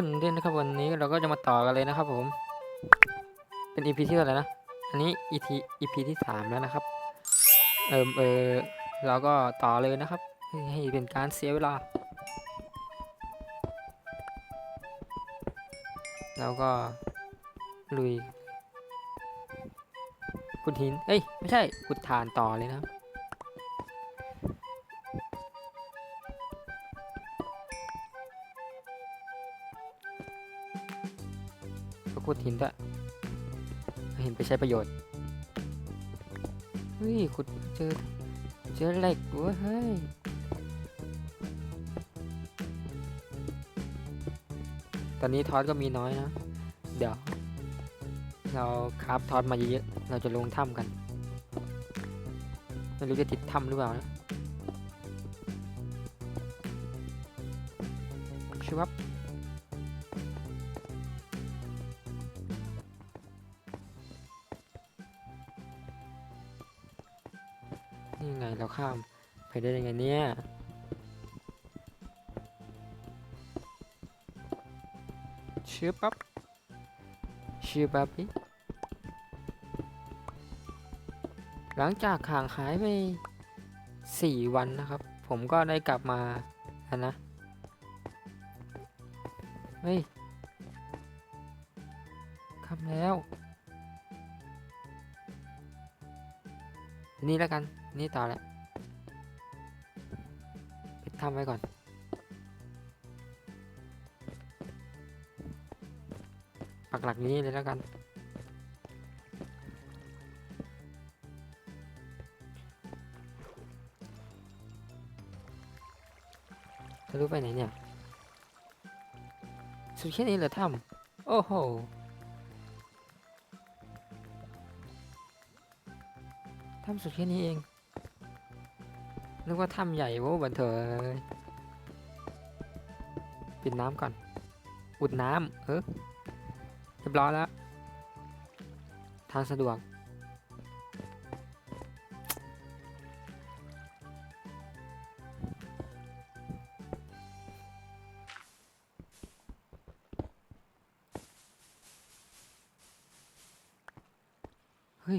คุณด้วยนะครับวันนี้เราก็จะมาต่อกันเลยนะครับผม เป็น EP ที่เท่าไหร่นะ อันนี้ EP EP ที่สามแล้วนะครับ เอิมเออเราก็ต่อเลยนะครับให้ให้เป็นการเสียเวลา แล้วก็ลุยขุดหิน เอ้ย ไม่ใช่ขุดฐานต่อเลยนะครับ ขุดหินด้วยเหินไปใช้ประโยชน์เฮ้ยขุดเจอเจอเหล็กเว้ยเฮ้ยตอนนี้ทอสก็มีน้อยนะ เดี๋ยว เราคราฟทอสมาเยอะๆ เราจะลงถ้ำกัน ไม่รู้จะติดถ้ำหรือเปล่านะชิวับ ไปได้ยังไงเนี่ยชื่อปั๊บชื่อปั๊บนี่หลังจากห่างหายไปสี่วันนะครับ ผมก็ได้กลับมาแล้วนะ เฮ้ยคำแล้วนี่แล้วกัน นี่ต่อแหละปิด ทำไว้ก่อน ปักหลักนี้เลยแล้วกัน จะรู้ไปไหนเนี่ย สุดแค่นี้เหรอถ้ำโอ้โหถ้ำสุดแค่นี้เอง นึกว่าถ้ำใหญ่โว้บันเถยปิดน้ำก่อน อุดน้ำเออเรียบร้อยแล้ว ทางสะดวก เฮ้ย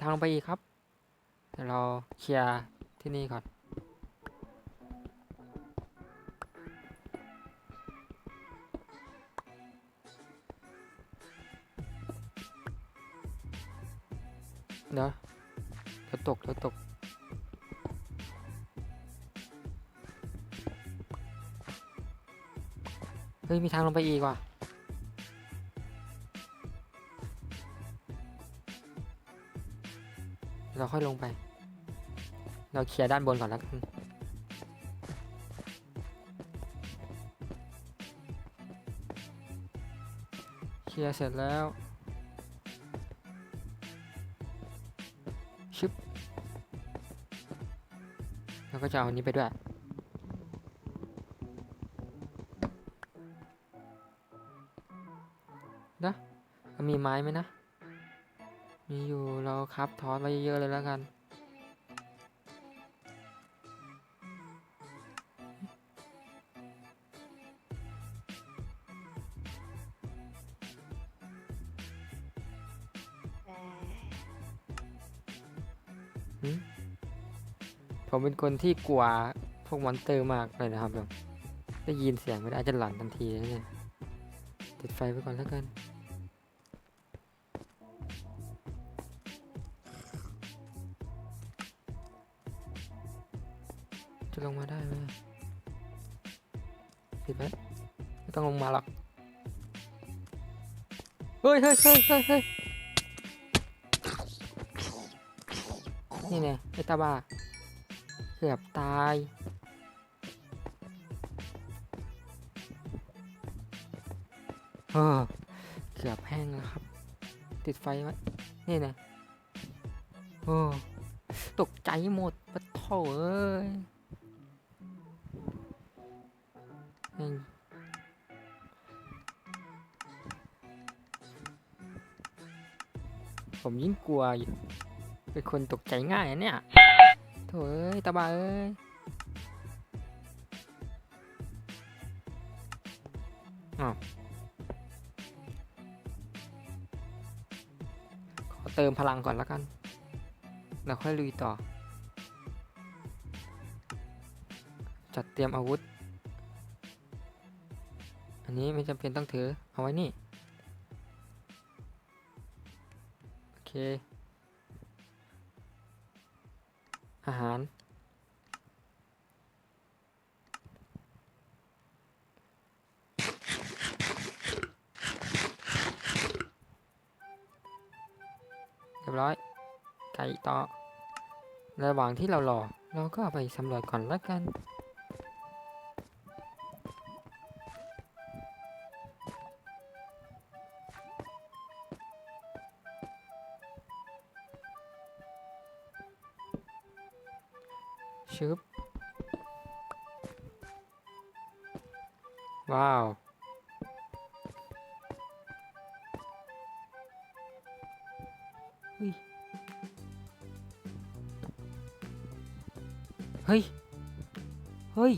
ทางลงไปอีกครับเดี๋ยวเราเคลียร์ ที่นี่ก่อน เดี๋ยวเดี๋ยวตกเดี๋ยวตกเฮ้ย มีทางลงไปอีกว่ะ เราค่อยลงไป เราเคลียร์ด้านบนก่อนแล้วกันเคลียร์เสร็จแล้วชึบแล้วก็จะเอาอันนี้ไปด้วยนะมีไม้ไหมนะ มีอยู่เราครับทอสไว้เยอะๆเลยแล้วกัน ผมเป็นคนที่กลัวพวกมอนเตอร์มากเลยนะครับแบบได้ยินเสียงไม่ได้จะหลั่นทันทีเลยเนี่ยติดไฟไปก่อนแล้วกัน จะลงมาได้ไหมปิดไหมไม่ต้องลงมาหรอก เฮ้ยเฮ้ยเฮ้ยเฮ้ย นี่ไงไอตาบ้าเกือบตายเออเกือบแห้งแล้วครับ ติดไฟไว้ นี่นะโอ้ตกใจหมดปะโถเอ้ยแม่งผมยิ่งกลัวอยู่ เป็นคนตกใจง่ายอะเนี่ยโถ่เอ้ยตาบาเอ้ยอ๋ออ้าวขอเติมพลังก่อนแล้วกัน แล้วค่อยลุยต่อ จัดเตรียมอาวุธ อันนี้ไม่จำเป็นต้องถือ เอาไว้นี่ โอเค ร้อย ไก่ต่อ ระหว่างที่เรารอ เราก็ไปสำรวจก่อนละกัน เฮ้ย เฮ้ย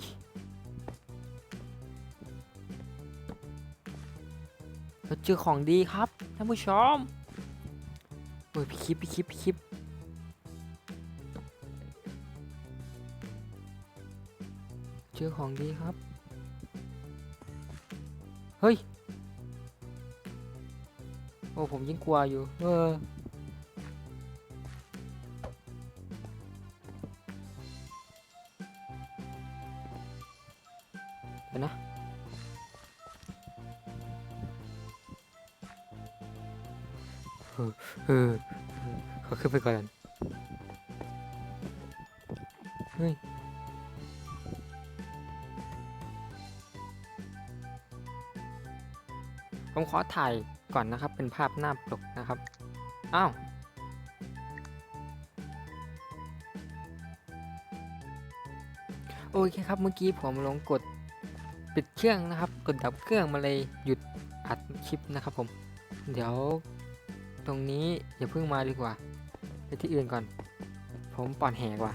เราเจอของดีครับท่านผู้ชมโอ้ยพี่คลิปพี่คลิปพี่คลิปเจอของดีครับ เฮ้ย โอ้ผมยิ่งกลัวอยู่ เออ เออเออขอขึ้นไปก่อนเฮ้ยผมขอถ่ายก่อนนะครับ เป็นภาพหน้าปกนะครับ อ้าวโอเคครับเมื่อกี้ผมลงกดปิดเครื่องนะครับ กดดับเครื่องมาเลยหยุดอัดคลิปนะครับผม เดี๋ยว ตรงนี้อย่าเพิ่งมาดีกว่า ไปที่อื่นก่อน ผมปอนแหกว่า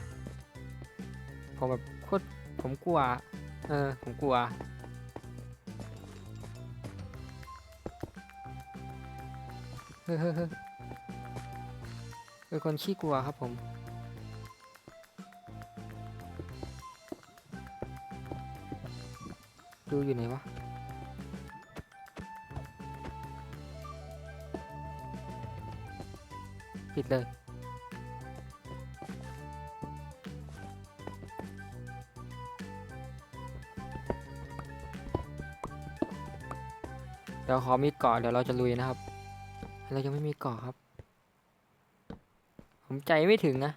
ผมแบบโคตรผมกลัว เออ ผมกลัว เฮ้ยเฮ้ยเฮ้ยเป็นคนขี้กลัวครับผมดูอยู่ไหนวะ ปิดเลย เดี๋ยวขอมีเกาะเดี๋ยวเราจะลุยนะครับ เรายังไม่มีเกาะครับ ผมใจไม่ถึงนะ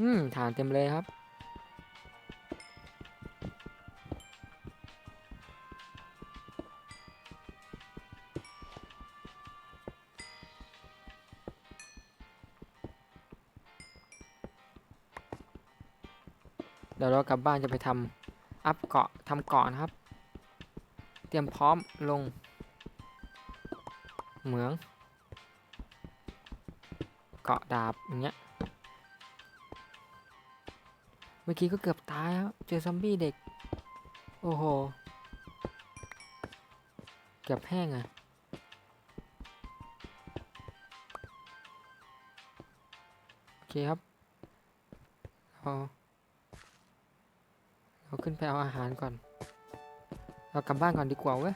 อืม ฐานเต็มเลยครับ เดี๋ยวเรากลับบ้านจะไปทำอัพเกาะทำเกาะนะครับ เตรียมพร้อมลง เหมือง เกาะดาบอย่างเงี้ย เมื่อกี้ก็เกือบตายครับเจอซอมบี้เด็ก โอ้โห เกือบแห้งอะโอเคครับเราเราขึ้นไปเอาอาหารก่อน เรากลับบ้านก่อนดีกว่าเว้ย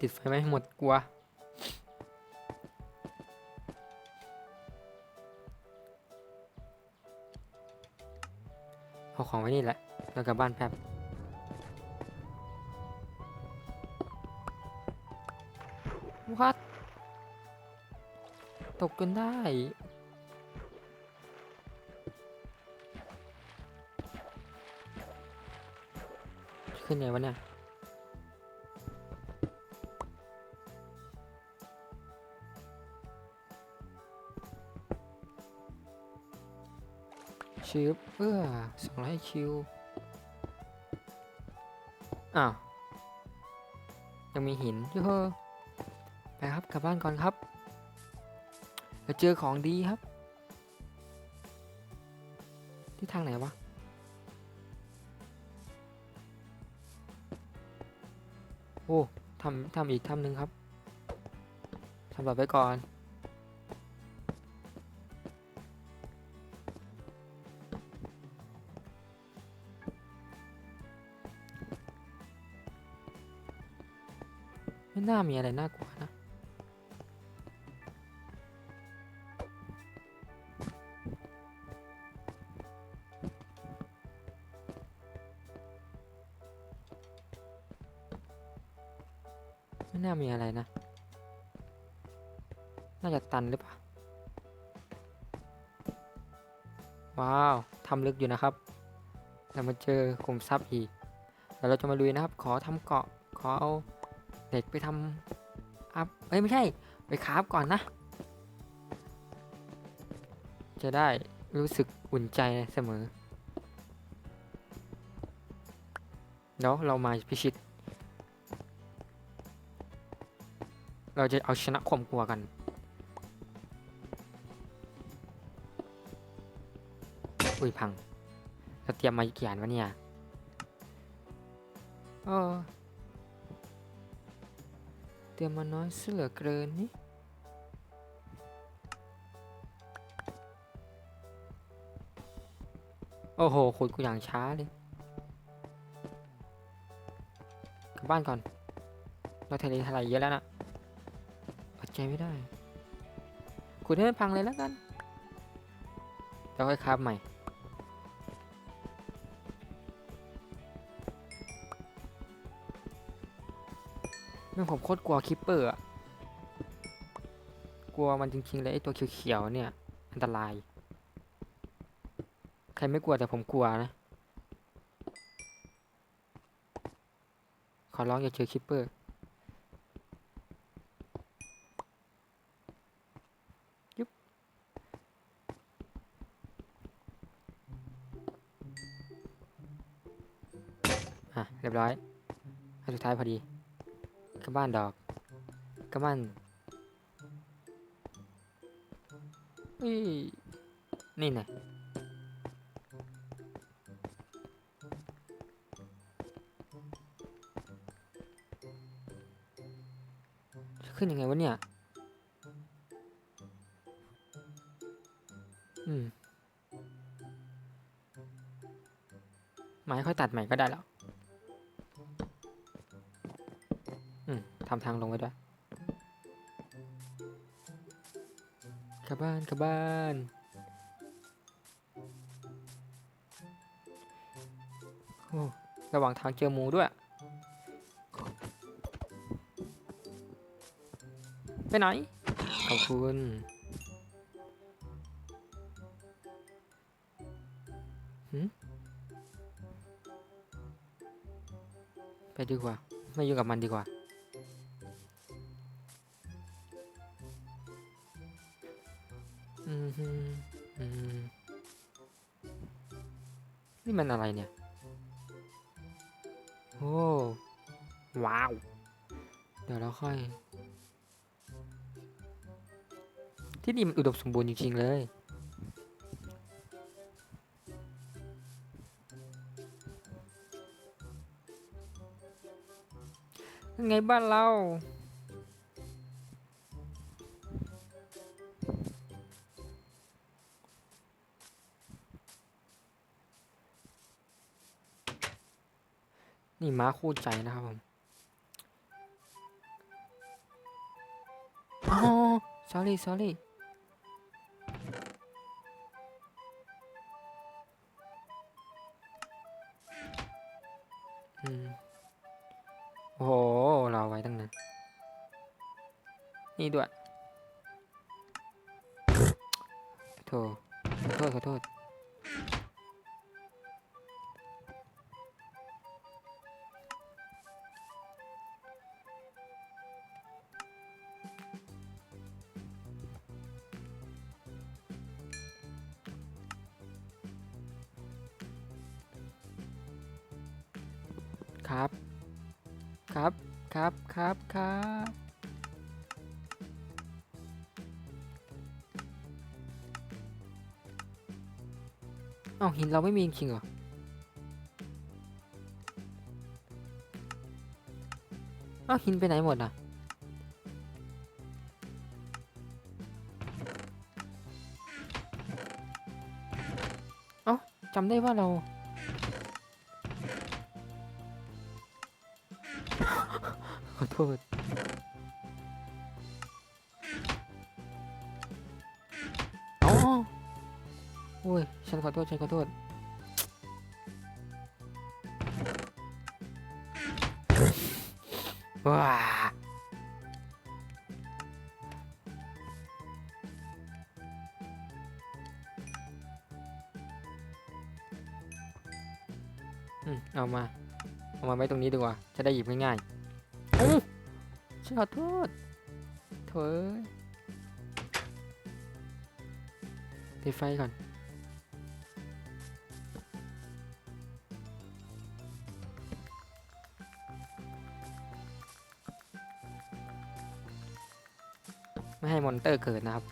ติดไฟไหมหมดกลัว ของไว้นี่แหละ แล้วกลับบ้านแป๊บวัดตกกันได้ ขึ้นไงวะเนี่ย ชิปเพื่อสองร้อยคิว อ้าว ยังมีหินอยู่เฮไปครับกลับบ้านก่อนครับเราเจอของดีครับ ที่ทางไหนวะโอ้ทำทำอีกทำหนึ่งครับทำต่อไปก่อน ไม่น่ามีอะไรน่ากลัวนะ ไม่น่ามีอะไรนะ น่าจะตันหรือเปล่า ว้าว ทำลึกอยู่นะครับแล้วมาเจอขุมทรัพย์อีก เดี๋ยวเราจะมาลุยนะครับ ขอทำเกาะ ขอเอา เหล็กไปทำอัพเอ้ยไม่ใช่ ไปคราฟก่อนนะ จะได้รู้สึกอุ่นใจเสมอเดี๋ยวเรามาพิชิต เราจะเอาชนะความกลัวกันอุ้ยพังเราเตรียมมากี่อันวะเนี่ยเออ รียมมาน้อยเสือเหลือเกินนี่โอ้โหขุดกูอย่างช้าเลยกลับบ้านก่อน เราทะเลทลายเยอะแล้วนะอดใจไม่ได้ขุดให้มันพังเลยแล้วกันแล้วค่อยคาบใหม่ เรื่งผมโคตรกลัวคิปเปอร์อะกลัวมันจริงๆเลยไอ้ตัวเขียวๆเนี่ย อันตราย ใครไม่กลัวแต่ผมกลัวนะ ขอร้องอย่าเจอคิปเปอร์ยุบอะ เรียบร้อยอันสุดท้ายพอดี กลับบ้านดอกกับบ้านอุ้ยนี่ไงจะขึ้นยังไงวะเนี่ย อืมไม้ค่อยตัดใหม่ก็ได้แล้ว ทำทางลงไว้ด้วยกลับบ้านกลับบ้านโอ้ระหว่างทางเจอหมูด้วย ไปไหน ขอบคุณไปดีกว่า ไม่ยุ่งกับมันดีกว่า มันอะไรเนี่ย โอ้ ว้าว เดี๋ยวเราค่อย ที่นี่มันอุดมสมบูรณ์จริง ๆ เลย ยังไงบ้านเรา นี่ม้าคู่ใจนะครับผมอ๋อ sorry sorry อืมโอ้โห เราไว้ตั้งนานนี่ด้วยโทษขอโทษขอโทษ หินเราไม่มีจริงเหรอเอ้าหินไปไหนหมดอะเอ้าจำได้ว่าเราขอโทษ ฉันขอโทษ ฉันขอโทษ ว้าอืมเอามา เอามาไว้ตรงนี้ดีกว่า จะได้หยิบง่ายๆอฉันขอโทษโถอ้ยติดไฟก่อน อนเตอร์เกิดนะครับ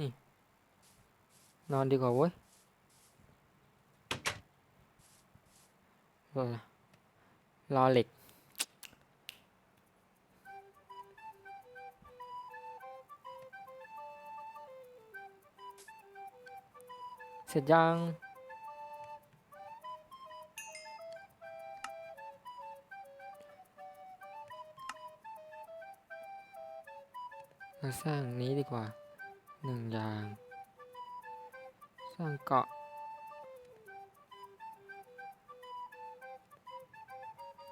นี่ นอนดีกว่าเว้ยรอเหล็ก เสร็จยังเราสร้างนี้ดีกว่า หนึ่งอย่าง สร้างเกาะ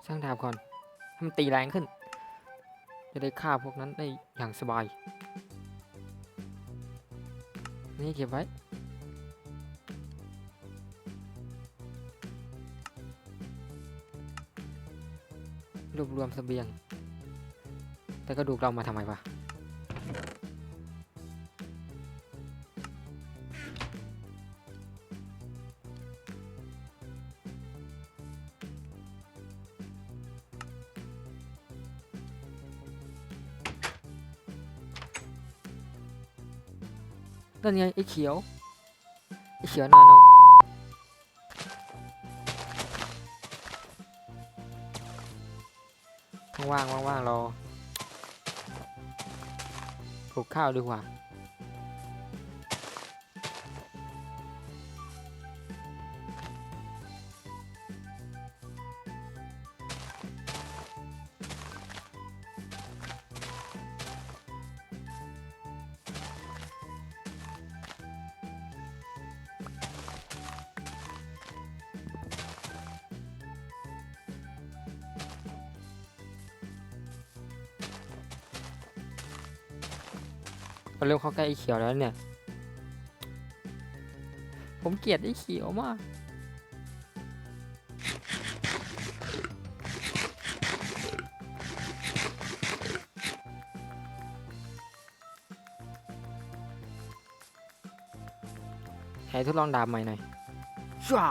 สร้างดาบก่อนให้มันตีแรงขึ้น จะได้ฆ่าพวกนั้นได้อย่างสบาย นี่เก็บไว้รวบรวมเสบียง แต่กระดูกเรามาทำไมวะ นั่นไงไอ้เขียวไอ้เขียวนาโนว่างๆว่างๆเราปลูกข้าวดีกว่า เราเริ่มเข้าใกล้ไอ้เขียวแล้วเนี่ย ผมเกลียดไอ้เขียวมาก ให้ทดลองดาบใหม่หน่อย จ้า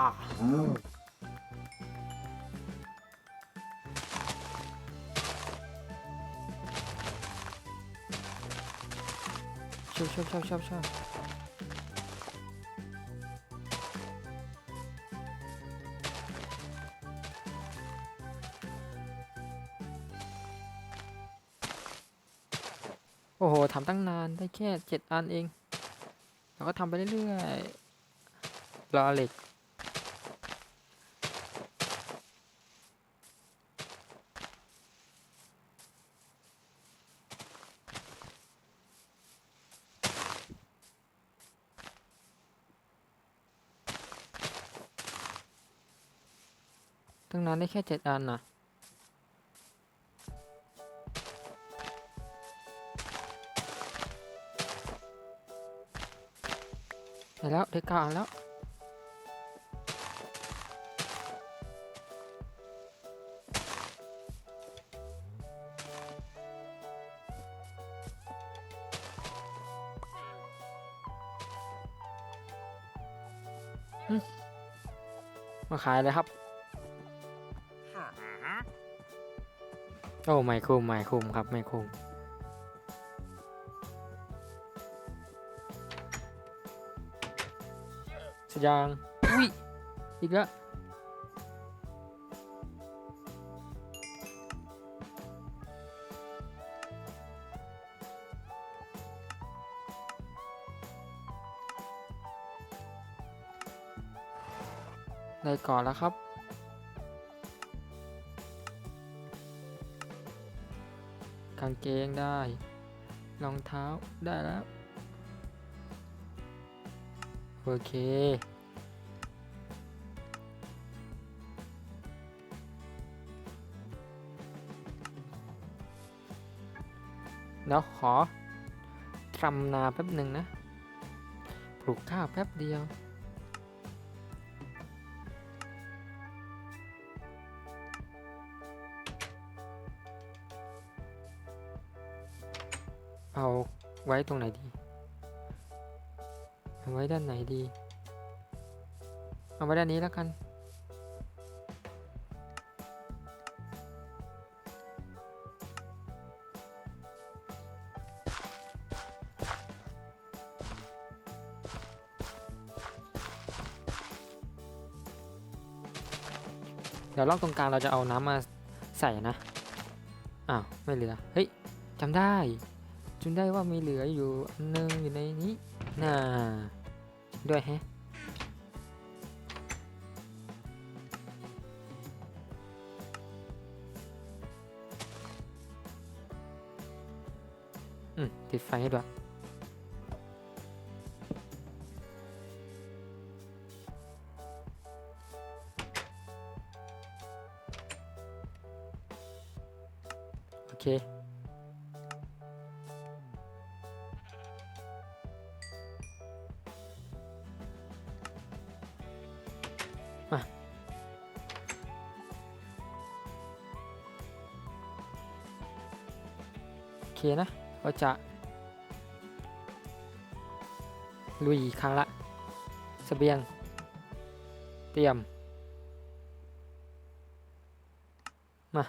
ชอบชอบชอบชอบชอบโอ้โหทำตั้งนานได้แค่เจ็ดอันเองแล้วก็ทำไปเรื่อยๆรอเหล็ก ได้แค่เจ็ดอันนะได้แล้วได้เก้าอันแล้วมาขายเลยครับ โอ้ไม่คุ้มไม่คุ้มครับไม่คุ้มสดยางอุ้ยอีกแล้วได้ก่อนแล้วครับ กางเกงได้ รองเท้าได้แล้ว โอเคแล้วขอทำนาแป๊บหนึ่งนะ ปลูกข้าวแป๊บเดียว ไว้ตรงไหนดี เอาไว้ด้านไหนดี เอาไว้ด้านนี้แล้วกัน เดี๋ยวรอบตรงกลางเราจะเอาน้ำมาใส่นะ อ้าว ไม่เหลือ เฮ้ยจำได้ จำได้ว่ามีเหลืออยู่อันนึงอยู่ในนี้น่าด้วยแฮะอืมติดไฟให้ด้วย เคนะเราจะ ลุยอีกครั้งละเสบียง เตรียม มา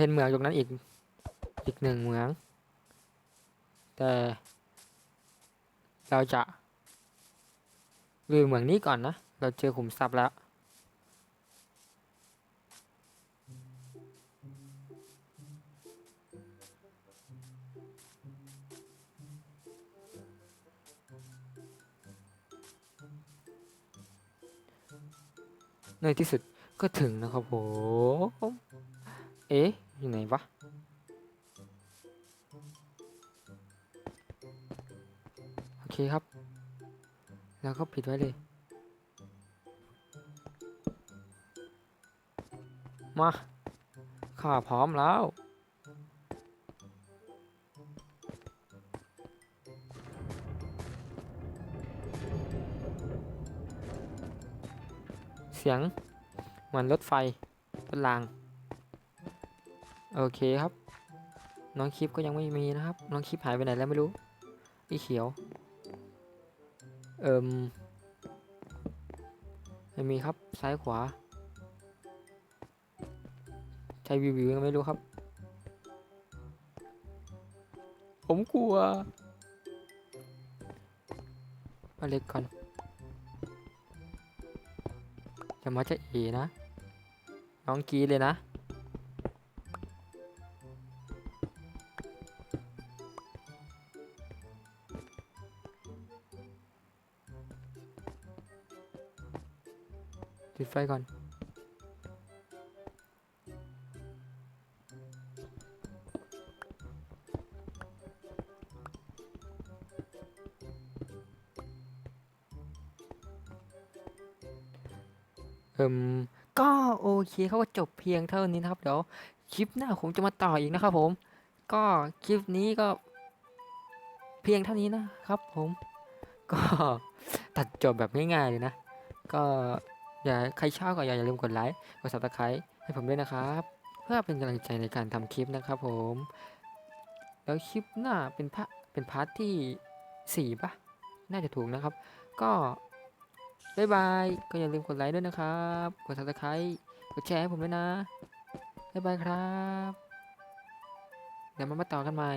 เห็นเหมืองตรงนั้นอีก อีกหนึ่งเหมือง แต่ เราจะลุยเหมืองนี้ก่อนนะ เราเจอขุมทรัพย์แล้ว ในที่สุดก็ถึงนะครับผม เอ๊ะ อยู่ไหนวะ เคครับ แล้วก็ปิดไว้เลย มาข้าพร้อมแล้วเสียงเหมือนรถไฟรถราง โอเคครับ น้องคลิปก็ยังไม่มีนะครับ น้องคลิปหายไปไหนแล้วไม่รู้อีเขียว เอิมไม่มีครับซ้ายขวา ใช้วิววิวยังไม่รู้ครับ ผมกลัวเอาเล็กก่อนจะมาจะเอนะ น้องกรีดเลยนะ ไฟก่อน เอิมก็โอเคเขาก็จบเพียงเท่านี้นะครับ เดี๋ยวคลิปหน้าผมจะมาต่ออีกนะครับผม ก็คลิปนี้ก็เพียงเท่านี้นะครับผม ก็ตัดจบแบบง่ายๆเลยนะ ก็ อย่าใครชอบก็อย่าลืมกดไลค์กด subscribe ให้ผมด้วยนะครับ เพื่อเป็นกำลังใจในการทำคลิปนะครับผม แล้วคลิปหน้าเป็นพาเป็นพาร์ทที่สี่ปะน่าจะถูกนะครับ ก็บายบาย ก็อย่าลืมกดไลค์ด้วยนะครับ กด subscribe กดแชร์ให้ผมด้วยนะบายบายครับ เดี๋ยวมามาต่อกันใหม่